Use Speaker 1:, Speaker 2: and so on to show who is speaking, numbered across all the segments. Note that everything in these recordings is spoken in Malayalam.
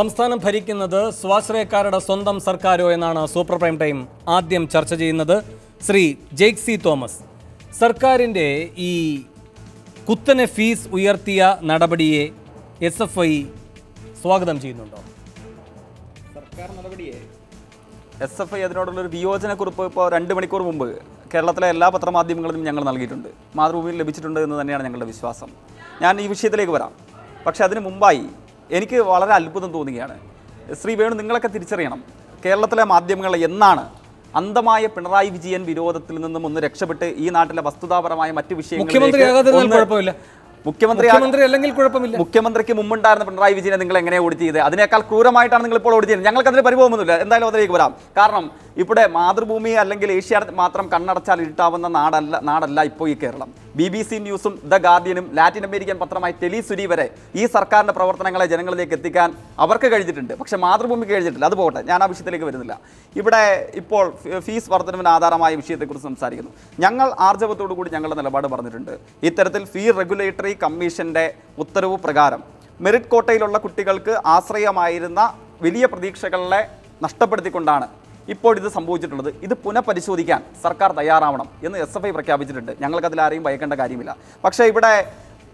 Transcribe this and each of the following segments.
Speaker 1: സംസ്ഥാനം ഭരിക്കുന്നത് സ്വാശ്രയക്കാരുടെ സ്വന്തം സർക്കാരോ എന്നാണ് സൂപ്പർ പ്രൈം ടൈം ആദ്യം ചർച്ച ചെയ്യുന്നത് ശ്രീ ജെയ്ക് സി തോമസ്. സർക്കാരിന്റെ ഈ കുത്തനെ ഫീസ് ഉയർത്തിയ നടപടിയെ എസ് എഫ് ഐ സ്വാഗതം ചെയ്യുന്നുണ്ടോ?
Speaker 2: സർക്കാർ നടപടിയെ എസ് എഫ് ഐ അതിനോടുള്ളൊരു വിയോജനക്കുറിപ്പ് ഇപ്പോൾ രണ്ട് മണിക്കൂർ മുമ്പ് കേരളത്തിലെ എല്ലാ പത്രമാധ്യമങ്ങളിലും ഞങ്ങൾ നൽകിയിട്ടുണ്ട്. മാതൃഭൂമിയിൽ ലഭിച്ചിട്ടുണ്ട് എന്ന് തന്നെയാണ് ഞങ്ങളുടെ വിശ്വാസം. ഞാൻ ഈ വിഷയത്തിലേക്ക് വരാം. പക്ഷേ അതിന് മുമ്പായി എനിക്ക് വളരെ അത്ഭുതം തോന്നുകയാണ്. ശ്രീ വേണു നിങ്ങളൊക്കെ തിരിച്ചറിയണം. കേരളത്തിലെ മാധ്യമങ്ങൾ എന്നാണ് അന്ധമായ പിണറായി വിജയൻ വിരോധത്തിൽ നിന്നും ഒന്ന് രക്ഷപ്പെട്ട് ഈ നാട്ടിലെ വസ്തുതാപരമായ മറ്റു
Speaker 1: വിഷയങ്ങൾ
Speaker 2: മുഖ്യമന്ത്രി
Speaker 1: മുഖ്യമന്ത്രി അല്ലെങ്കിൽ കുഴപ്പമില്ല.
Speaker 2: മുഖ്യമന്ത്രിക്ക് മുമ്പുണ്ടായിരുന്ന പിണറായി വിജയനെ നിങ്ങൾ എങ്ങനെയാണ് ഓടിച്ചത് ചെയ്ത് അതിനേക്കാൾ ക്രൂരമായിട്ടാണ് നിങ്ങൾ ഇപ്പോൾ ഓടിച്ചത് ഞങ്ങൾക്ക് അതിന് പരിഭവമൊന്നുമില്ല. എന്തായാലും അതിലേക്ക് വരാം. കാരണം ഇവിടെ മാതൃഭൂമി അല്ലെങ്കിൽ ഏഷ്യാനെറ്റ് മാത്രം കണ്ണടച്ചാൽ ഇരുട്ടാവുന്ന നാടല്ല നാടല്ല ഇപ്പോൾ ഈ കേരളം. ബി ബി സി ന്യൂസും ദ ഗാർഡിയനും ലാറ്റിൻ അമേരിക്കൻ പത്രമായ ടെലിസുരി വരെ ഈ സർക്കാരിന്റെ പ്രവർത്തനങ്ങളെ ജനങ്ങളിലേക്ക് എത്തിക്കാൻ അവർക്ക് കഴിഞ്ഞിട്ടുണ്ട്. പക്ഷെ മാതൃഭൂമിക്ക് കഴിഞ്ഞിട്ടില്ല. അത് പോകട്ടെ ഞാൻ ആ വിഷയത്തിലേക്ക് വരുന്നില്ല. ഇവിടെ ഇപ്പോൾ ഫീസ് വർധനവിന് ആധാരമായ വിഷയത്തെക്കുറിച്ച് സംസാരിക്കുന്നു. ഞങ്ങൾ ആർജവത്തോടു കൂടി ഞങ്ങളുടെ നിലപാട് പറഞ്ഞിട്ടുണ്ട്. ഇത്തരത്തിൽ ഫീ റെഗുലേറ്ററി കമ്മീഷന്റെ ഉത്തരവ് പ്രകാരം മെറിറ്റ് കോട്ടയിലുള്ള കുട്ടികൾക്ക് ആശ്രയമായിരുന്ന വലിയ പ്രതീക്ഷകളെ നഷ്ടപ്പെടുത്തിക്കൊണ്ടാണ് ഇപ്പോൾ ഇത് സംഭവിച്ചിട്ടുള്ളത് ഇത് പുനഃപരിശോധിക്കാൻ സർക്കാർ തയ്യാറാവണം എന്ന് എസ് എഫ് ഐ പ്രഖ്യാപിച്ചിട്ടുണ്ട്. ഞങ്ങൾക്കതിൽ ആരെയും ഭയക്കേണ്ട കാര്യമില്ല. പക്ഷേ ഇവിടെ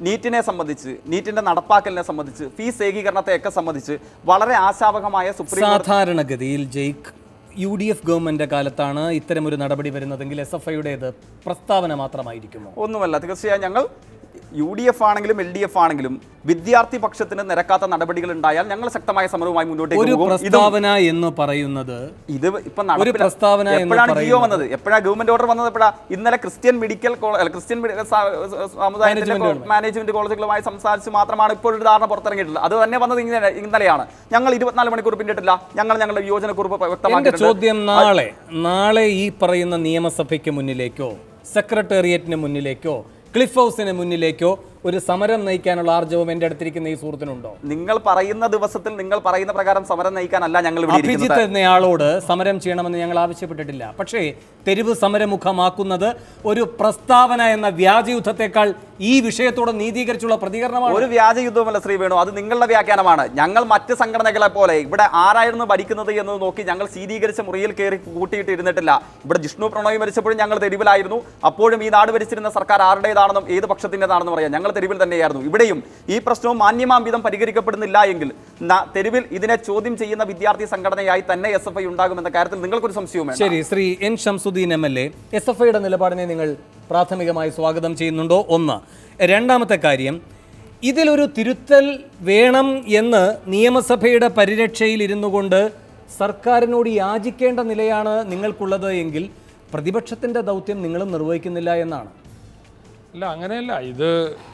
Speaker 2: നീറ്റിനെ സംബന്ധിച്ച് നീറ്റിന്റെ നടപ്പാക്കലിനെ സംബന്ധിച്ച് ഫീസ് ഏകീകരണത്തെയൊക്കെ സംബന്ധിച്ച് വളരെ ആശാവഹമായ സുപ്രീം
Speaker 1: സാധാരണഗതിയിൽ ജെയ്ക്ക് യു ഡി എഫ് ഗവൺമെന്റ് കാലത്താണ് ഇത്തരമൊരു നടപടി വരുന്നതെങ്കിൽ എസ് എഫ് ഐയുടേത് പ്രസ്താവന മാത്രമായിരിക്കുമോ?
Speaker 2: ഒന്നുമല്ല. തീർച്ചയായും ഞങ്ങൾ യു ഡി എഫ് ആണെങ്കിലും എൽ ഡി എഫ് ആണെങ്കിലും വിദ്യാർത്ഥി പക്ഷത്തിന് നിരക്കാത്ത നടപടികൾ ഉണ്ടായാൽ ഞങ്ങൾ ശക്തമായ സമരവുമായി മുന്നോട്ട്
Speaker 1: ഒരു പ്രസ്താവന എന്ന് പറയുന്നത്
Speaker 2: ഇത് ഇപ്പൊ
Speaker 1: പ്രസ്താവന
Speaker 2: എപ്പോഴാണ് ജിയോ വന്നത്? എപ്പോഴാണ് ഗവൺമെന്റ് ഓർഡർ വന്നത്? എപ്പോഴാ ഇന്നലെ ക്രിസ്ത്യൻ മെഡിക്കൽ കോളേജ് ക്രിസ്ത്യൻ സമുദായത്തിന്റെ മാനേജ്മെന്റ് കോളേജുകളുമായി സംസാരിച്ച് മാത്രമാണ് ഇപ്പോൾ ഒരു ധാരണ പുറത്തിറങ്ങിയിട്ടുള്ളത്. അത് തന്നെ വന്നത് ഇന്നലെയാണ്. ഞങ്ങൾ ഇരുപത്തിനാല് മണിക്കൂർ പിന്നിട്ടില്ല. ഞങ്ങൾ ഞങ്ങളുടെ യോജന
Speaker 1: കുറിപ്പ്
Speaker 2: വ്യക്തമാക്കിയിട്ടുണ്ട്
Speaker 1: ചോദ്യം നാളെ. നാളെ ഈ പറയുന്ന നിയമസഭയ്ക്ക് മുന്നിലേക്കോ സെക്രട്ടേറിയറ്റിന് മുന്നിലേക്കോ ക്ലിഫ് ഹൗസിന് മുന്നിലേക്കോ ഒരു സമരം നയിക്കാനുള്ള ആർജവും എന്റെ അടുത്തിരിക്കുന്ന ഈ സുഹൃത്തിനുണ്ടോ?
Speaker 2: നിങ്ങൾ പറയുന്ന ദിവസത്തിൽ നിങ്ങൾ പറയുന്ന പ്രകാരം സമരം നയിക്കാനല്ല ഞങ്ങൾ
Speaker 1: അഭിജിത്ത് എന്നയാളോട് സമരം ചെയ്യണമെന്ന് ഞങ്ങൾ ആവശ്യപ്പെട്ടിട്ടില്ല. പക്ഷേ തെരുവ് സമരമുഖമാക്കുന്നത് ഒരു പ്രസ്താവന എന്ന വ്യാജയുദ്ധത്തെക്കാൾ ഈ വിഷയത്തോട് നീതീകരിച്ചുള്ള പ്രതികരണമാണ്.
Speaker 2: ഒരു വ്യാജയുദ്ധവുമല്ല ശ്രീ വേണു അത് നിങ്ങളുടെ വ്യാഖ്യാനമാണ്. ഞങ്ങൾ മറ്റ് സംഘടനകളെ പോലെ ഇവിടെ ആരായിരുന്നു ഭരിക്കുന്നത് എന്ന് നോക്കി ഞങ്ങൾ സ്ഥിരീകരിച്ച മുറിയിൽ കയറി കൂട്ടിയിട്ട് ഇരുന്നിട്ടില്ല. ഇവിടെ ജിഷ്ണു പ്രണോയ് മരിച്ചപ്പോഴും ഞങ്ങൾ തെരുവിലായിരുന്നു. അപ്പോഴും ഈ നാട് ഭരിച്ചിരുന്ന സർക്കാർ ആരുടേതാണെന്നും ഏത് പക്ഷത്തിന്റെതാണെന്നും പറയാം ഞങ്ങൾ തെരുവിൽ തന്നെയായിരുന്നു. ഇവിടെയും ഈ പ്രശ്നവും മാന്യമാം വിധം പരിഹരിക്കപ്പെടുന്നില്ല എങ്കിൽ തെരുവിൽ ഇതിനെ ചോദ്യം ചെയ്യുന്ന വിദ്യാർത്ഥി സംഘടനയായി തന്നെ എസ് എഫ് ഐ ഉണ്ടാകുമെന്ന കാര്യത്തിൽ നിങ്ങൾക്കൊരു സംശയവും
Speaker 1: ശരി Shri N Shamsuddin M L A S F ഐയുടെ നിലപാടിനെ നിങ്ങൾ പ്രാഥമികമായി സ്വാഗതം ചെയ്യുന്നുണ്ടോ? ഒന്ന്. രണ്ടാമത്തെ കാര്യം ഇതിലൊരു തിരുത്തൽ വേണം എന്ന് നിയമസഭയുടെ പരിരക്ഷയിൽ ഇരുന്നു കൊണ്ട് സർക്കാരിനോട് യാചിക്കേണ്ട നിലയാണ് നിങ്ങൾക്കുള്ളത് എങ്കിൽ പ്രതിപക്ഷത്തിന്റെ ദൗത്യം നിങ്ങളും നിർവഹിക്കുന്നില്ല എന്നാണ്.
Speaker 3: അല്ല അങ്ങനെയല്ല. ഇത്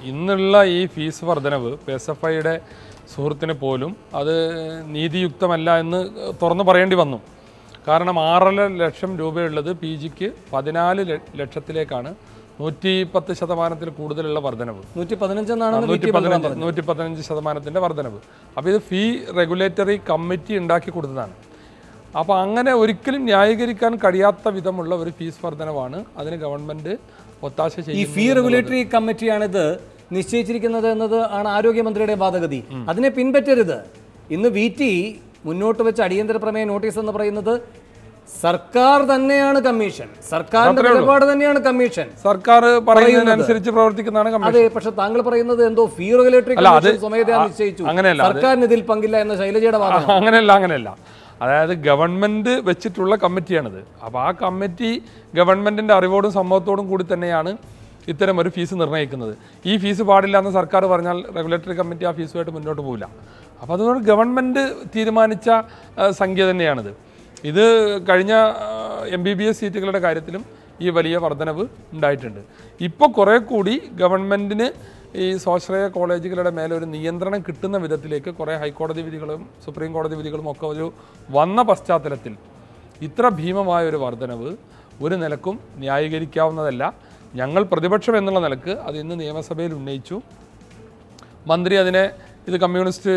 Speaker 3: ഇന്നുള്ള ഈ ഫീസ് വർധനവ് പി എസ് എഫ് ഐയുടെ സുഹൃത്തിന് പോലും അത് നീതിയുക്തമല്ല എന്ന് തുറന്നു പറയേണ്ടി വന്നു. കാരണം ആറര ലക്ഷം രൂപയുള്ളത് പി ജിക്ക് പതിനാല് ലക്ഷത്തിലേക്കാണ് നൂറ്റി പത്ത് ശതമാനത്തിൽ കൂടുതലുള്ള വർധനവ്.
Speaker 1: നൂറ്റി പതിനഞ്ചെന്നാണ്
Speaker 3: നൂറ്റി പതിനഞ്ച് നൂറ്റി പതിനഞ്ച് ശതമാനത്തിന്റെ വർധനവ്. അപ്പോൾ ഇത് ഫീ റെഗുലേറ്ററി കമ്മിറ്റി ഉണ്ടാക്കി കൊടുത്തതാണ്. അപ്പോൾ അങ്ങനെ ഒരിക്കലും ന്യായീകരിക്കാൻ കഴിയാത്ത വിധമുള്ള ഒരു ഫീസ് വർധനവാണ് അതിന് ഗവൺമെന്റ് ഒത്താശ
Speaker 1: ഈ ഫീ റെഗുലേറ്ററി കമ്മിറ്റിയാണിത് നിശ്ചയിച്ചിരിക്കുന്നത് എന്നത് ആണ് ആരോഗ്യമന്ത്രിയുടെ വാദഗതി. അതിനെ പിൻപറ്റരുത്. ഇന്ന് വി ടി മുന്നോട്ട് വെച്ച അടിയന്തര പ്രമേയ നോട്ടീസ് എന്ന് പറയുന്നത് സർക്കാർ തന്നെയാണ് കമ്മീഷൻ. സർക്കാരിന്റെ നിലപാട് തന്നെയാണ് കമ്മീഷൻ
Speaker 3: സർക്കാർ പറയുന്നതിനനുസരിച്ച് പ്രവർത്തിക്കുന്നതാണ്
Speaker 1: അതെ പക്ഷെ താങ്കൾ പറയുന്നത് എന്തോ ഫീ റെഗുലേറ്ററി സ്വമേധയാ നിശ്ചയിച്ചു. സർക്കാരിന് ഇതിൽ പങ്കില്ല എന്ന ശൈലജയുടെ വാദം
Speaker 3: അങ്ങനെയല്ല അങ്ങനെയല്ല. അതായത് ഗവൺമെന്റ് വെച്ചിട്ടുള്ള കമ്മിറ്റിയാണിത്. അപ്പോൾ ആ കമ്മിറ്റി ഗവൺമെന്റിന്റെ അറിവോടും സമ്മതത്തോടും കൂടി തന്നെയാണ് ഇത്തരം ഒരു ഫീസ് നിർണയിക്കുന്നത് ഈ ഫീസ് പാടില്ല എന്ന് സർക്കാർ പറഞ്ഞാൽ റെഗുലേറ്ററി കമ്മിറ്റി ആ ഫീസുമായിട്ട് മുന്നോട്ട് പോകില്ല അപ്പോൾ അതുകൊണ്ട് ഗവൺമെന്റ് തീരുമാനിച്ച സംഖ്യ തന്നെയാണിത്. ഇത് കഴിഞ്ഞ എം ബി ബി എസ് സീറ്റുകളുടെ കാര്യത്തിലും ഈ വലിയ വർധനവ് ഉണ്ടായിട്ടുണ്ട്. ഇപ്പോൾ കുറേ കൂടി ഗവൺമെന്റിന് ഈ സ്വാശ്രയ കോളേജുകളുടെ മേലെ ഒരു നിയന്ത്രണം കിട്ടുന്ന വിധത്തിലേക്ക് കുറേ ഹൈക്കോടതി വിധികളും സുപ്രീം കോടതി വിധികളും ഒക്കെ ഒരു വന്ന പശ്ചാത്തലത്തിൽ ഇത്ര ഭീമമായ ഒരു വർധനവ് ഒരു നിലക്കും ന്യായീകരിക്കാവുന്നതല്ല. ഞങ്ങൾ പ്രതിപക്ഷം എന്നുള്ള നിലയ്ക്ക് അത് ഇന്ന് നിയമസഭയിൽ ഉന്നയിച്ചു. മന്ത്രി അതിനെ ഇത് കമ്മ്യൂണിസ്റ്റ്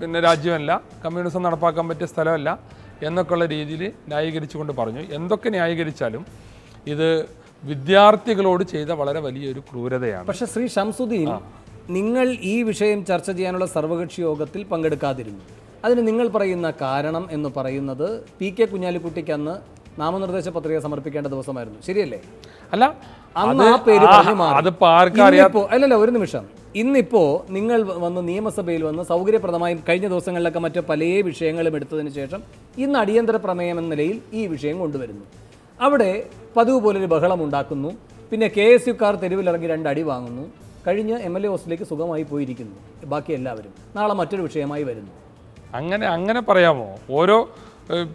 Speaker 3: പിന്നെ രാജ്യമല്ല കമ്മ്യൂണിസം നടപ്പാക്കാൻ പറ്റിയ സ്ഥലമല്ല എന്നൊക്കെയുള്ള രീതിയിൽ ന്യായീകരിച്ചുകൊണ്ട് പറഞ്ഞു. എന്തൊക്കെ ന്യായീകരിച്ചാലും ഇത് വിദ്യാർത്ഥികളോട് ചെയ്ത വളരെ വലിയൊരു ക്രൂരതയാണ്.
Speaker 1: പക്ഷേ ശ്രീ ഷംസുദ്ദീൻ നിങ്ങൾ ഈ വിഷയം ചർച്ച ചെയ്യാനുള്ള സർവകക്ഷി യോഗത്തിൽ പങ്കെടുക്കാതിരുന്നു. അതിന് നിങ്ങൾ പറയുന്ന കാരണം എന്ന് പറയുന്നത് പി കെ കുഞ്ഞാലിക്കുട്ടിക്ക് അന്ന് നാമനിർദ്ദേശ പത്രിക സമർപ്പിക്കേണ്ട ദിവസമായിരുന്നു. ശരിയല്ലേ?
Speaker 3: അല്ല
Speaker 1: അന്ന് ആ പേര് അല്ലല്ല ഒരു നിമിഷം. ഇന്നിപ്പോ നിങ്ങൾ വന്ന് നിയമസഭയിൽ വന്ന് സൗകര്യപ്രദമായും കഴിഞ്ഞ ദിവസങ്ങളിലൊക്കെ മറ്റു പല വിഷയങ്ങളും എടുത്തതിന് ശേഷം ഇന്ന് അടിയന്തര പ്രമേയം എന്ന നിലയിൽ ഈ വിഷയം കൊണ്ടുവരുന്നു. അവിടെ പതിവ് പോലൊരു ബഹളം ഉണ്ടാക്കുന്നു. പിന്നെ കെ എസ് യുക്കാർ തെരുവിലിറങ്ങി രണ്ട് അടി വാങ്ങുന്നു. കഴിഞ്ഞ് എം എൽ എ ഹോസ്റ്റലിലേക്ക് സുഖമായി പോയിരിക്കുന്നു. ബാക്കി എല്ലാവരും. നാളെ മറ്റൊരു വിഷയമായി വരുന്നു.
Speaker 3: അങ്ങനെ അങ്ങനെ പറയാമോ? ഓരോ ഏഹ്,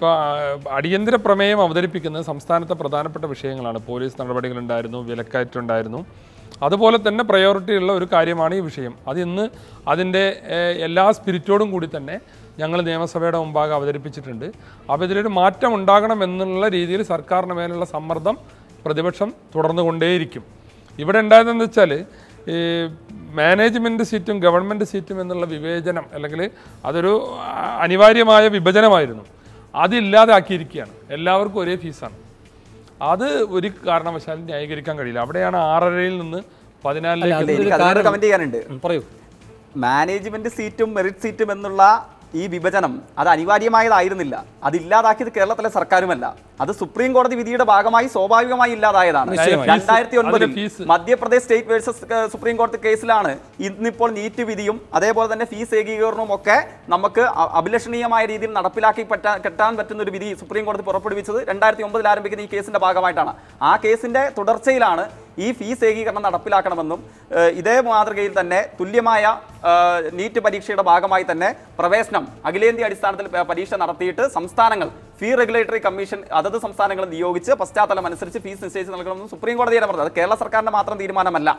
Speaker 3: അടിയന്തര പ്രമേയം അവതരിപ്പിക്കുന്ന സംസ്ഥാനത്തെ പ്രധാനപ്പെട്ട വിഷയങ്ങളാണ്. പോലീസ് നടപടികളുണ്ടായിരുന്നു വിലക്കയറ്റുണ്ടായിരുന്നു അതുപോലെ തന്നെ പ്രയോറിറ്റി ഉള്ള ഒരു കാര്യമാണ് ഈ വിഷയം. അത് ഇന്ന് അതിന്റെ എല്ലാ സ്പിരിറ്റോടും കൂടി തന്നെ ഞങ്ങൾ നിയമസഭയുടെ മുമ്പാകെ അവതരിപ്പിച്ചിട്ടുണ്ട്. അപ്പോൾ ഇതിലൊരു മാറ്റം ഉണ്ടാകണം എന്നുള്ള രീതിയിൽ സർക്കാരിന് മേലുള്ള സമ്മർദ്ദം പ്രതിപക്ഷം തുടർന്നുകൊണ്ടേയിരിക്കും. ഇവിടെ ഉണ്ടായതെന്ന് വെച്ചാൽ ഈ മാനേജ്മെന്റ് സീറ്റും ഗവൺമെന്റ് സീറ്റും എന്നുള്ള വിവേചനം അല്ലെങ്കിൽ അതൊരു അനിവാര്യമായ വിഭജനമായിരുന്നു. അതില്ലാതാക്കിയിരിക്കുകയാണ്. എല്ലാവർക്കും ഒരേ ഫീസാണ്. അത് ഒരു കാരണവശാലും ന്യായീകരിക്കാൻ കഴിയില്ല. അവിടെയാണ് ആറരയിൽ നിന്ന് പതിനാലിലേക്ക്
Speaker 2: കമന്റ് ചെയ്യാനുണ്ട്.
Speaker 1: പറയൂ.
Speaker 2: മാനേജ്മെന്റ് സീറ്റും മെറിറ്റ് സീറ്റും എന്നുള്ള ഈ വിഭജനം അത് അനിവാര്യമായതായിരുന്നില്ല. അതില്ലാതാക്കിയത് കേരളത്തിലെ സർക്കാരുമല്ല. അത് സുപ്രീം കോടതി വിധിയുടെ ഭാഗമായി സ്വാഭാവികമായി ഇല്ലാതായതാണ്. രണ്ടായിരത്തി ഒൻപതിൽ. മധ്യപ്രദേശ് സ്റ്റേറ്റ് വേഴ്സസ് സുപ്രീം കോടതി കേസിലാണ് ഇന്നിപ്പോൾ നീറ്റ് വിധിയും അതേപോലെ തന്നെ ഫീസ് ഏകീകരണവും ഒക്കെ നമുക്ക് അഭിലഷണീയമായ രീതിയിൽ നടപ്പിലാക്കി പറ്റാൻ കെട്ടാൻ പറ്റുന്ന ഒരു വിധി സുപ്രീം കോടതി പുറപ്പെടുവിച്ചത് രണ്ടായിരത്തി ഒമ്പതിൽ ആരംഭിക്കുന്ന ഈ കേസിന്റെ ഭാഗമായിട്ടാണ് ആ കേസിന്റെ തുടർച്ചയിലാണ് ഈ ഫീസ് ഏകീകരണം നടപ്പിലാക്കണമെന്നും ഇതേ മാതൃകയിൽ തന്നെ തുല്യമായ നീറ്റ് പരീക്ഷയുടെ ഭാഗമായി തന്നെ പ്രവേശനം അഖിലേന്ത്യാ അടിസ്ഥാനത്തിൽ പരീക്ഷ നടത്തിയിട്ട് സംസ്ഥാനങ്ങൾ ഫീ റെഗുലേറ്ററി കമ്മീഷൻ അതത് സംസ്ഥാനങ്ങൾ നിയോഗിച്ച് പശ്ചാത്തലം അനുസരിച്ച് ഫീസ് നിശ്ചയിച്ച് നൽകണമെന്ന് സുപ്രീം കോടതിയാണ് പറഞ്ഞത് അത് കേരള സർക്കാരിന്റെ മാത്രം തീരുമാനമല്ല.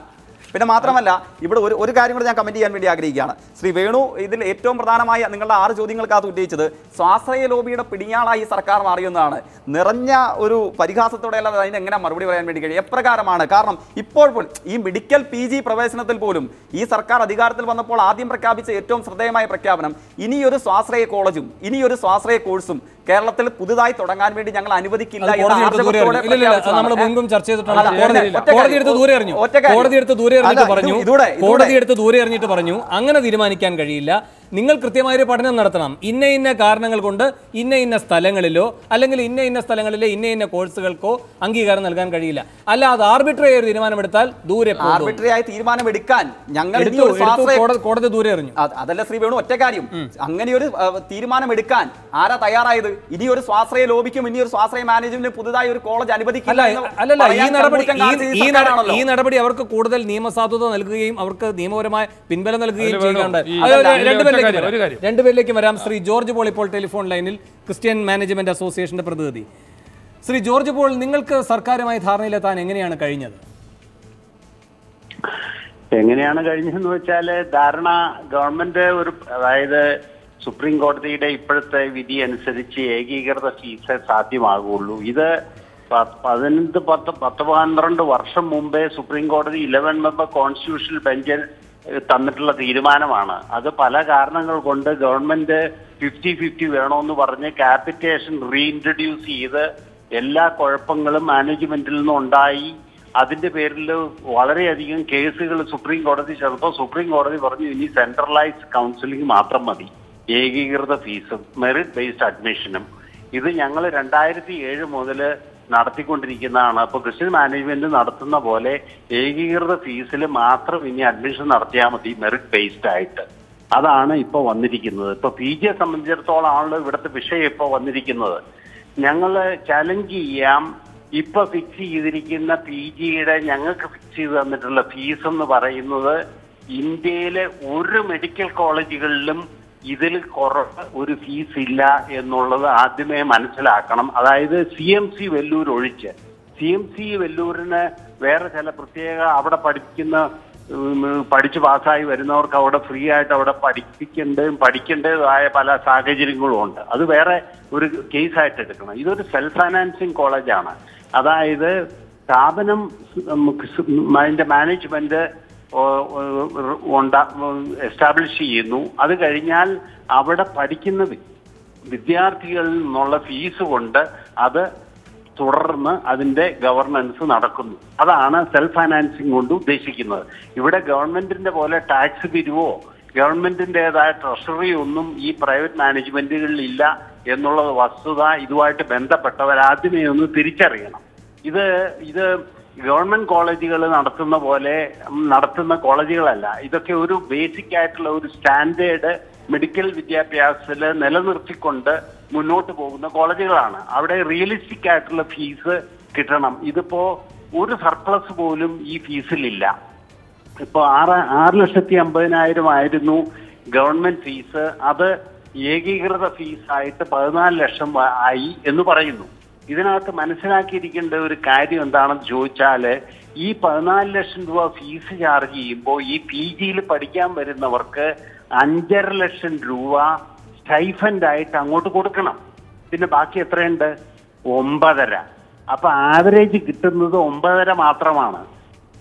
Speaker 2: പിന്നെ മാത്രമല്ല ഇവിടെ ഒരു ഒരു കാര്യം കൂടെ ഞാൻ കമന്റ് ചെയ്യാൻ വേണ്ടി ആഗ്രഹിക്കുകയാണ്. ശ്രീ വേണു ഇതിൽ ഏറ്റവും പ്രധാനമായ നിങ്ങളുടെ ആറ് ചോദ്യങ്ങൾക്കകത്ത് ഉന്നയിച്ചത് സ്വാശ്രയ ലോബിയുടെ പിടിയാളായി സർക്കാർ മാറിയെന്നാണ്. നിറഞ്ഞ ഒരു പരിഹാസത്തോടെയല്ല അതിന് എങ്ങനെ മറുപടി പറയാൻ വേണ്ടി കഴിയും? എപ്രകാരമാണ്? കാരണം ഇപ്പോൾ ഈ മെഡിക്കൽ പി ജി പ്രവേശനത്തിൽ പോലും ഈ സർക്കാർ അധികാരത്തിൽ വന്നപ്പോൾ ആദ്യം പ്രഖ്യാപിച്ച ഏറ്റവും ശ്രദ്ധേയമായ പ്രഖ്യാപനം ഇനിയൊരു സ്വാശ്രയ കോളേജും ഇനിയൊരു സ്വാശ്രയ കോഴ്സും കേരളത്തിൽ പുതുതായി തുടങ്ങാൻ വേണ്ടി ഞങ്ങൾ അനുവദിക്കില്ല
Speaker 1: നമ്മൾ. മുൻപും ചർച്ച ചെയ്തിട്ടുണ്ട്. കോടതി എടുത്ത് ദൂരെ എറിഞ്ഞിട്ട് പറഞ്ഞു. അങ്ങനെ തീരുമാനിക്കാൻ കഴിയില്ല. നിങ്ങൾ കൃത്യമായൊരു പഠനം നടത്തണം. ഇന്ന ഇന്ന കാരണങ്ങൾ കൊണ്ട് ഇന്ന ഇന്ന സ്ഥലങ്ങളിലോ അല്ലെങ്കിൽ ഇന്ന ഇന്ന സ്ഥലങ്ങളിലെ ഇന്ന ഇന്ന കോഴ്സുകൾക്കോ അംഗീകാരം നൽകാൻ കഴിയില്ല. അല്ലാതെ ആർബിട്രറി ഒരു തീരുമാനമെടുത്താൽ ദൂരെ പോകും.
Speaker 2: ആർബിട്രറി ആയി തീരുമാനം എടുക്കാൻ ഞങ്ങൾ
Speaker 1: കോടതി ദൂരെ എറിഞ്ഞു.
Speaker 2: അത് അതല്ല ശ്രീ വേണു ഒറ്റ കാര്യം. അങ്ങനെയൊരു ഒരു തീരുമാനം എടുക്കാൻ ആരാ തയ്യാറായത്? ഇനി ഒരു സ്വാശ്രയ ലോബിക്കും ഇനി ഒരു സ്വാശ്രയ മാനേജ്മെന്റിന് പുതുതായി ഒരു കോളേജ് അനുവദിക്കില്ല
Speaker 1: അല്ല അല്ലല്ല ഈ നടപടി ഈ- നടപടി അവർക്ക് കൂടുതൽ നിയമസാധുത നൽകുകയും അവർക്ക് നിയമപരമായ പിൻബലം നൽകുകയും. ചെയ്യുന്നുണ്ട്.
Speaker 3: ഇതിൽ
Speaker 1: രണ്ടുപേരിലേക്ക് വരാം. രണ്ടുപേരിലേക്ക് വരാം. ശ്രീ ജോർജ് പോൾ ഇപ്പോൾ ടെലിഫോൺ ലൈനിൽ ക്രിസ്ത്യൻ മാനേജ്മെന്റ് അസോസിയേഷന്റെ പ്രതിനിധി. ശ്രീ ജോർജ് പോൾ നിങ്ങൾക്ക് സർക്കാരുമായി ധാരണയിലെത്താൻ എങ്ങനെയാണ് കഴിഞ്ഞത്?
Speaker 4: എങ്ങനെയാണ് കഴിഞ്ഞതെന്ന് വെച്ചാൽ ധാരണ ഗവൺമെന്റ് ഒരു അതായത് സുപ്രീം കോടതിയുടെ ഇപ്പോഴത്തെ വിധി അനുസരിച്ച് ഏകീകൃത ഫീസ് സാധ്യമാകുള്ളൂ. ഇത് പതിനഞ്ച് പത്ത് പത്ത് പന്ത്രണ്ട് വർഷം മുമ്പേ സുപ്രീം കോടതി ഇലവൻ മെമ്പർ കോൺസ്റ്റിറ്റ്യൂഷണൽ ബെഞ്ച് തന്നിട്ടുള്ള തീരുമാനമാണ്. അത് പല കാരണങ്ങൾ കൊണ്ട് ഗവൺമെന്റ് ഫിഫ്റ്റി ഫിഫ്റ്റി വേണമെന്ന് പറഞ്ഞ് ക്യാപിറ്റേഷൻ റീഇൻട്രൊഡ്യൂസ് ചെയ്ത് എല്ലാ കുഴപ്പങ്ങളും മാനേജ്മെന്റിൽ നിന്നുണ്ടായി. അതിന്റെ പേരിൽ വളരെയധികം കേസുകൾ സുപ്രീം കോടതി ചേർത്തപ്പോൾ സുപ്രീം കോടതി പറഞ്ഞു ഇനി സെൻട്രലൈസ് കൗൺസിലിംഗ് മാത്രം മതി. ഏകീകൃത ഫീസും മെറിറ്റ് ബേസ്ഡ് അഡ്മിഷനും ഇത് ഞങ്ങൾ രണ്ടായിരത്തി ഏഴ് മുതൽ നടത്തിക്കൊണ്ടിരിക്കുന്നതാണ്. അപ്പൊ ക്രിസ്ത്യൻ മാനേജ്മെന്റ് നടത്തുന്ന പോലെ ഏകീകൃത ഫീസിൽ മാത്രം ഇനി അഡ്മിഷൻ നടത്തിയാൽ മതി മെറിറ്റ് ബേസ്ഡ് ആയിട്ട്. അതാണ് ഇപ്പൊ വന്നിരിക്കുന്നത്. ഇപ്പൊ പി ജിയെ സംബന്ധിച്ചിടത്തോളം ആണല്ലോ ഇവിടുത്തെ വിഷയം ഇപ്പൊ വന്നിരിക്കുന്നത്. ഞങ്ങൾ ചലഞ്ച് ചെയ്യാം. ഇപ്പൊ ഫിക്സ് ചെയ്തിരിക്കുന്ന പി ജിയുടെ ഞങ്ങൾക്ക് ഫിക്സ് ചെയ്ത് തന്നിട്ടുള്ള ഫീസ് എന്ന് പറയുന്നത് ഇന്ത്യയിലെ ഒരു മെഡിക്കൽ കോളേജുകളിലും ഇതിൽ കുറവ് ഒരു ഫീസ് ഇല്ല എന്നുള്ളത് ആദ്യമേ മനസ്സിലാക്കണം അതായത് സി എം സി വെല്ലൂർ ഒഴിച്ച് സി എം സി വെല്ലൂരിന് വേറെ ചില പ്രത്യേക അവിടെ പഠിക്കുന്ന പഠിച്ചു പാസ്സായി വരുന്നവർക്ക് അവിടെ ഫ്രീ ആയിട്ട് അവിടെ പഠിപ്പിക്കേണ്ടതും പഠിക്കേണ്ടതുമായ പല സാഹചര്യങ്ങളും ഉണ്ട് അത് വേറെ ഒരു കേസായിട്ട് എടുക്കണം ഇതൊരു സെൽഫ് ഫൈനാൻസിങ് കോളേജാണ് അതായത് സ്ഥാപനം അതിന്റെ മാനേജ്മെന്റ് എസ്റ്റാബ്ലിഷ് ചെയ്യുന്നു. അത് കഴിഞ്ഞാൽ അവിടെ പഠിക്കുന്ന വിദ്യാർത്ഥികളിൽ നിന്നുള്ള ഫീസ് കൊണ്ട് അത് തുടർന്ന് അതിന്റെ ഗവർണൻസ് നടക്കുന്നു. അതാണ് സെൽഫ് ഫൈനാൻസിങ് കൊണ്ട് ഉദ്ദേശിക്കുന്നത്. ഇവിടെ ഗവൺമെന്റിന്റെ പോലെ ടാക്സ് പിരിവോ ഗവൺമെന്റിന്റേതായ ട്രഷറി ഒന്നും ഈ പ്രൈവറ്റ് മാനേജ്മെന്റുകളിൽ ഇല്ല എന്നുള്ളത് വസ്തുത ഇതുമായിട്ട് ബന്ധപ്പെട്ടവർ ആദ്യമേ ഒന്ന് തിരിച്ചറിയണം. ഇത് ഇത് ഗവൺമെന്റ് കോളേജുകൾ നടത്തുന്ന പോലെ നടത്തുന്ന കോളേജുകളല്ല. ഇതൊക്കെ ഒരു ബേസിക് ആയിട്ടുള്ള ഒരു സ്റ്റാൻഡേർഡ് മെഡിക്കൽ വിദ്യാഭ്യാസത്തിൽ നിലനിർത്തിക്കൊണ്ട് മുന്നോട്ട് പോകുന്ന കോളേജുകളാണ്. അവിടെ റിയലിസ്റ്റിക് ആയിട്ടുള്ള ഫീസ് കിട്ടണം. ഇതിപ്പോ ഒരു സർപ്ലസ് പോലും ഈ ഫീസിലില്ല ഇപ്പൊ ആറ് ആറ് ലക്ഷത്തി അമ്പതിനായിരം ആയിരുന്നു ഗവൺമെന്റ് ഫീസ് അത് ഏകീകൃത ഫീസായിട്ട് പതിനാല് ലക്ഷം ആയി എന്ന് പറയുന്നു. ഇതിനകത്ത് മനസ്സിലാക്കിയിരിക്കേണ്ട ഒരു കാര്യം എന്താണെന്ന് ചോദിച്ചാൽ ഈ പതിനാല് ലക്ഷം രൂപ ഫീസ് ചാർജ് ചെയ്യുമ്പോൾ ഈ പി ജിയിൽ പഠിക്കാൻ വരുന്നവർക്ക് അഞ്ചര ലക്ഷം രൂപ സ്റ്റൈഫൻഡ് ആയിട്ട് അങ്ങോട്ട് കൊടുക്കണം. പിന്നെ ബാക്കി എത്രയുണ്ട്? ഒമ്പതര. അപ്പൊ ആവറേജ് കിട്ടുന്നത് ഒമ്പതര മാത്രമാണ്.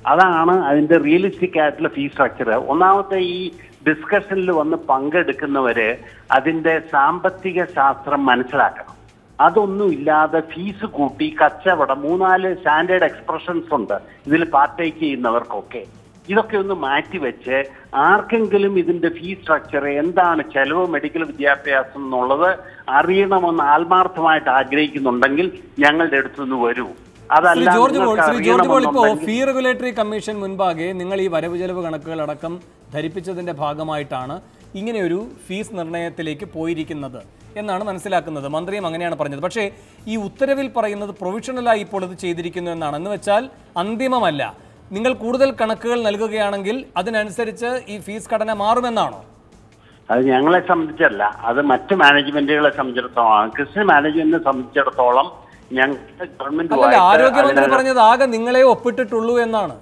Speaker 4: അതാണ് അതിന്റെ റിയലിസ്റ്റിക് ആയിട്ടുള്ള ഫീസ് സ്ട്രക്ചർ ഒന്നാമത്തെ ഈ ഡിസ്കഷനിൽ വന്ന് പങ്കെടുക്കുന്നവര് അതിന്റെ സാമ്പത്തിക ശാസ്ത്രം മനസ്സിലാക്കണം. അതൊന്നും ഇല്ലാതെ ഫീസ് കൂട്ടി കച്ചവടം മൂന്നാൽ സ്റ്റാൻഡേർഡ് എക്സ്പ്രഷൻസ് ഉണ്ട് ഇതിൽ പാർട്ടേക്ക് ചെയ്യുന്നവർക്കൊക്കെ. ഇതൊക്കെ ഒന്ന് മാറ്റിവെച്ച് ആർക്കെങ്കിലും ഇതിന്റെ ഫീസ് സ്ട്രക്ചർ എന്താണ് ചെലവ് മെഡിക്കൽ വിദ്യാഭ്യാസം എന്നുള്ളത് അറിയണമെന്ന് ആത്മാർത്ഥമായിട്ട് ആഗ്രഹിക്കുന്നുണ്ടെങ്കിൽ ഞങ്ങളുടെ അടുത്തുനിന്ന് വരൂ. അതല്ല
Speaker 1: ജോർജ് പോൾ
Speaker 4: നിങ്ങൾക്ക്
Speaker 1: ശ്രീ ജോർജ് പോൾ ഇപ്പോൾ ഫീ റെഗുലേറ്ററി കമ്മീഷൻ മുൻപാകെ നിങ്ങൾ ഈ വരവ് ചെലവ് കണക്കുകൾ അടക്കം ധരിപ്പിച്ചതിന്റെ ഭാഗമായിട്ടാണ് ഇങ്ങനെയൊരു ഫീസ് നിർണയത്തിലേക്ക് പോയിരിക്കുന്നത് എന്നാണ് മനസ്സിലാക്കുന്നത്. മന്ത്രിയും അങ്ങനെയാണ് പറഞ്ഞത്. പക്ഷേ ഈ ഉത്തരവിൽ പറയുന്നത് പ്രൊവിഷണലായി ഇപ്പോൾ ഇത് ചെയ്തിരിക്കുന്നു എന്നാണ്. എന്ന് വെച്ചാൽ അന്തിമമല്ല. നിങ്ങൾ കൂടുതൽ കണക്കുകൾ നൽകുകയാണെങ്കിൽ അതിനനുസരിച്ച് ഈ ഫീസ് ഘടന മാറുമെന്നാണോ?
Speaker 4: അത് ഞങ്ങളെ സംബന്ധിച്ചല്ല. അത് മറ്റ് മാനേജ്മെന്റുകളെ സംബന്ധിച്ചിടത്തോളം ക്രിസ്ത്യൻ മാനേജ്മെന്റിനെ സംബന്ധിച്ചിടത്തോളം ഞങ്ങൾ ഗവൺമെന്റ്
Speaker 1: ആരോഗ്യമന്ത്രി പറഞ്ഞത് ആകെ നിങ്ങളെ ഒപ്പിട്ടിട്ടുള്ളൂ എന്നാണ്.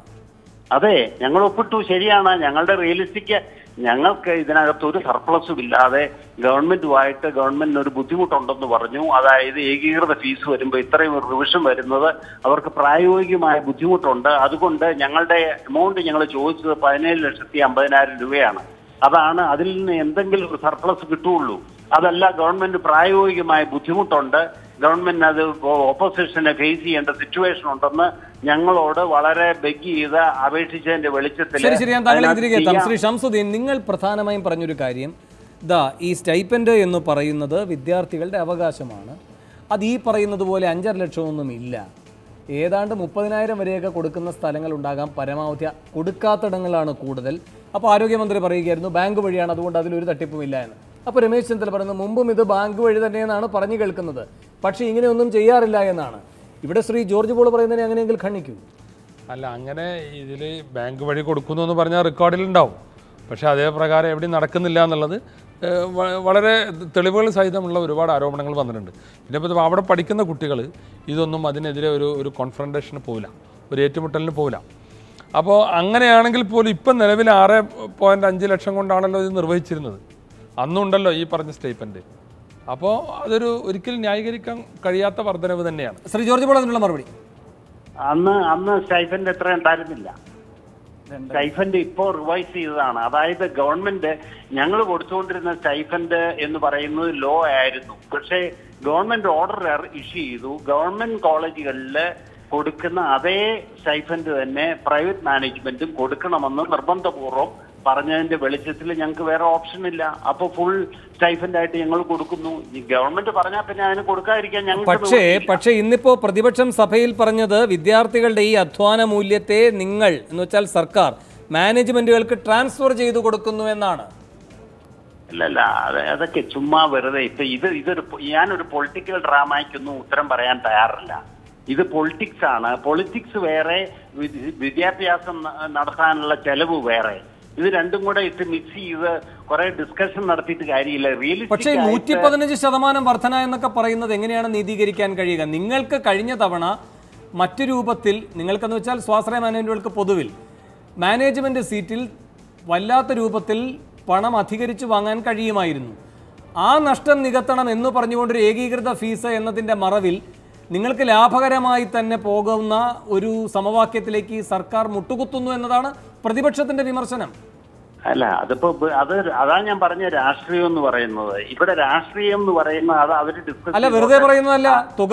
Speaker 4: അതെ ഞങ്ങൾ ഒപ്പിട്ടു ശരിയാണ്. ഞങ്ങളുടെ റിയലിസ്റ്റിക് ഞങ്ങൾക്ക് ഇതിനകത്ത് ഒരു സർപ്ലസും ഇല്ലാതെ ഗവൺമെന്റുമായിട്ട് ഗവൺമെന്റിന് ഒരു ബുദ്ധിമുട്ടുണ്ടെന്ന് പറഞ്ഞു. അതായത് ഏകീകൃത ഫീസ് വരുമ്പോൾ ഇത്രയും ഒരു റിവിഷൻ വരുന്നത് അവർക്ക് പ്രായോഗികമായ ബുദ്ധിമുട്ടുണ്ട്. അതുകൊണ്ട് ഞങ്ങളുടെ എമൗണ്ട് ഞങ്ങൾ ചോദിച്ചത് പതിനേഴ് ലക്ഷത്തി അമ്പതിനായിരം രൂപയാണ്. അതാണ് അതിൽ നിന്ന് എന്തെങ്കിലും ഒരു സർപ്ലസ് കിട്ടുകയുള്ളൂ. അതല്ല ഗവൺമെന്റ് പ്രായോഗികമായ ബുദ്ധിമുട്ടുണ്ട്. ഗവൺമെന്റിന് അത് ഓപ്പോസിഷനെ ഫേസ് ചെയ്യേണ്ട സിറ്റുവേഷൻ ഉണ്ടെന്ന് ഞങ്ങളോട് വളരെ ബെഗ് ചെയ്ത് അപേക്ഷിച്ചതിന്റെ വെളിച്ചത്തിൽ
Speaker 1: ശരി ശരി ഞാൻ താങ്കളെ
Speaker 4: അതിനകത്ത്
Speaker 1: തിരികെ എത്താം. ശ്രീ ഷംസുദ്ദീൻ നിങ്ങൾ പ്രധാനമായും പറഞ്ഞൊരു കാര്യം. ദാ ഈ സ്റ്റൈപ്പൻഡ് എന്ന് പറയുന്നത് വിദ്യാർത്ഥികളുടെ അവകാശമാണ്. അത് ഈ പറയുന്നത് പോലെ അഞ്ചര ലക്ഷമൊന്നും ഇല്ല. ഏതാണ്ട് മുപ്പതിനായിരം വരെയൊക്കെ കൊടുക്കുന്ന സ്ഥലങ്ങൾ ഉണ്ടാകാം പരമാവധി കൊടുക്കാത്തിടങ്ങളാണ് കൂടുതൽ. അപ്പോൾ ആരോഗ്യമന്ത്രി പറയുകയായിരുന്നു ബാങ്ക് വഴിയാണ് അതുകൊണ്ട് അതിലൊരു തട്ടിപ്പുമില്ല എന്ന്. അപ്പോൾ രമേശ് ചെന്നിത്തല പറയുന്നത് മുമ്പും ഇത് ബാങ്ക് വഴി തന്നെയെന്നാണ് പറഞ്ഞു കേൾക്കുന്നത്. പക്ഷേ ഇങ്ങനെയൊന്നും ചെയ്യാറില്ല എന്നാണ്. ഇവിടെ ശ്രീ ജോർജ് പോൾ പറയുന്നതിനെ അങ്ങനെയെങ്കിൽ ഖണ്ഡിക്കൂ.
Speaker 3: അല്ല അങ്ങനെ ഇതിൽ ബാങ്ക് വഴി കൊടുക്കുന്നു എന്ന് പറഞ്ഞാൽ റെക്കോർഡിലുണ്ടാവും പക്ഷേ അതേ പ്രകാരം എവിടെയും നടക്കുന്നില്ല എന്നുള്ളത് വളരെ തെളിവുകൾ സഹിതമുള്ള ഒരുപാട് ആരോപണങ്ങൾ വന്നിട്ടുണ്ട്. പിന്നെ ഇപ്പോൾ അവിടെ പഠിക്കുന്ന കുട്ടികൾ ഇതൊന്നും അതിനെതിരെ ഒരു ഒരു കോൺഫ്രണ്ടേഷന് പോവില്ല. ഒരു ഏറ്റുമുട്ടലിന് പോവില്ല. അപ്പോൾ അങ്ങനെയാണെങ്കിൽ പോലും ഇപ്പം നിലവിൽ ആറ് പോയിന്റ് അഞ്ച് ലക്ഷം കൊണ്ടാണല്ലോ ഇത് നിർവഹിച്ചിരുന്നത്. അന്നുണ്ടല്ലോ ഈ പറഞ്ഞ സ്റ്റേറ്റ്മെന്റ് അപ്പോൾ അതൊരു ഒരിക്കലും ന്യായീകരിക്കാൻ കഴിയാത്ത വർധനവ് തന്നെയാണ്.
Speaker 1: ശ്രീ ജോർജ് പോൾ അതിനുള്ള മറുപടി.
Speaker 4: അന്ന് അന്ന് സ്റ്റൈഫൻഡ് എത്ര ഉണ്ടായിരുന്നില്ല. സ്റ്റൈഫൻഡ് ഇപ്പോ റിവൈസ് ചെയ്തതാണ്. അതായത് ഗവൺമെന്റ് ഞങ്ങൾ കൊടുത്തുകൊണ്ടിരുന്ന സ്റ്റൈഫൻഡ് എന്ന് പറയുന്നത് ലോ ആയിരുന്നു. പക്ഷേ ഗവൺമെന്റ് ഓർഡർ ഇഷ്യൂ ചെയ്തു. ഗവൺമെന്റ് കോളേജുകളിൽ കൊടുക്കുന്ന അതേ സ്റ്റൈഫൻഡ് തന്നെ പ്രൈവറ്റ് മാനേജ്മെന്റും കൊടുക്കണമെന്ന് നിർബന്ധപൂർവം പറഞ്ഞതിന്റെ വെളിച്ചത്തിൽ ഞങ്ങൾക്ക് വേറെ ഓപ്ഷൻ ഇല്ല. അപ്പൊ ഫുൾ സ്റ്റൈഫൻഡ് ആയിട്ട് ഞങ്ങൾ കൊടുക്കുന്നു. ഗവൺമെന്റ് പറഞ്ഞാൽ പിന്നെ അതിന് കൊടുക്കാതിരിക്കാൻ ഞങ്ങൾ
Speaker 1: പക്ഷേ. പക്ഷേ ഇന്നിപ്പോ പ്രതിപക്ഷം സഭയിൽ പറഞ്ഞത് വിദ്യാർത്ഥികളുടെ ഈ അധ്വാന മൂല്യത്തെ നിങ്ങൾ എന്ന് വെച്ചാൽ സർക്കാർ മാനേജ്മെന്റുകൾക്ക് ട്രാൻസ്ഫർ ചെയ്തു കൊടുക്കുന്നു എന്നാണ്.
Speaker 4: അല്ലല്ല അല്ല അതൊക്കെ ചുമ്മാ വെറുതെ ഇപ്പൊ ഇത് ഇതൊരു ഞാനൊരു പൊളിറ്റിക്കൽ ഡ്രാമയ്ക്കൊന്നും ഉത്തരം പറയാൻ തയ്യാറല്ല. ഇത് പൊളിറ്റിക്സ് ആണ്. പൊളിറ്റിക്സ് വേറെ വിദ്യ- വിദ്യാഭ്യാസം നടത്താനുള്ള ചെലവ് വേറെ. ഇത് രണ്ടും കൂടെ ഇട്ട് മിക്സ് ചെയ്ത് കുറെ ഡിസ്കഷൻ നടത്തിയിട്ട് കാര്യമില്ല.
Speaker 1: റിയലി
Speaker 4: പക്ഷേ
Speaker 1: നൂറ്റി പതിനഞ്ച് ശതമാനം വർധന എന്നൊക്കെ പറയുന്നത് എങ്ങനെയാണ് നീതീകരിക്കാൻ കഴിയുക? നിങ്ങൾക്ക് കഴിഞ്ഞ തവണ മറ്റു രൂപത്തിൽ നിങ്ങൾക്കെന്ന് വെച്ചാൽ സ്വാശ്രയ മാനേജ്മെന്റുകൾക്ക് പൊതുവിൽ മാനേജ്മെന്റ് സീറ്റിൽ വല്ലാത്ത രൂപത്തിൽ പണം അധികരിച്ചു വാങ്ങാൻ കഴിയുമായിരുന്നു. ആ നഷ്ടം നികത്തണം എന്ന് പറഞ്ഞുകൊണ്ട് ഒരു ഏകീകൃത ഫീസ് എന്നതിന്റെ മറവിൽ നിങ്ങൾക്ക് ലാഭകരമായി തന്നെ പോകുന്ന ഒരു സമവാക്യത്തിലേക്ക് സർക്കാർ മുട്ടുകുത്തുന്നു എന്നതാണ് പ്രതിപക്ഷത്തിന്റെ വിമർശനം.
Speaker 4: അല്ല അതിപ്പോ അത് അതാ ഞാൻ പറഞ്ഞ രാഷ്ട്രീയം എന്ന് പറയുന്നത്. ഇവിടെ രാഷ്ട്രീയം എന്ന് പറയുന്നത് അത് അവർ ഡിസ്കസ്
Speaker 1: അല്ല വെറുതെ പറയുന്നതല്ല തുക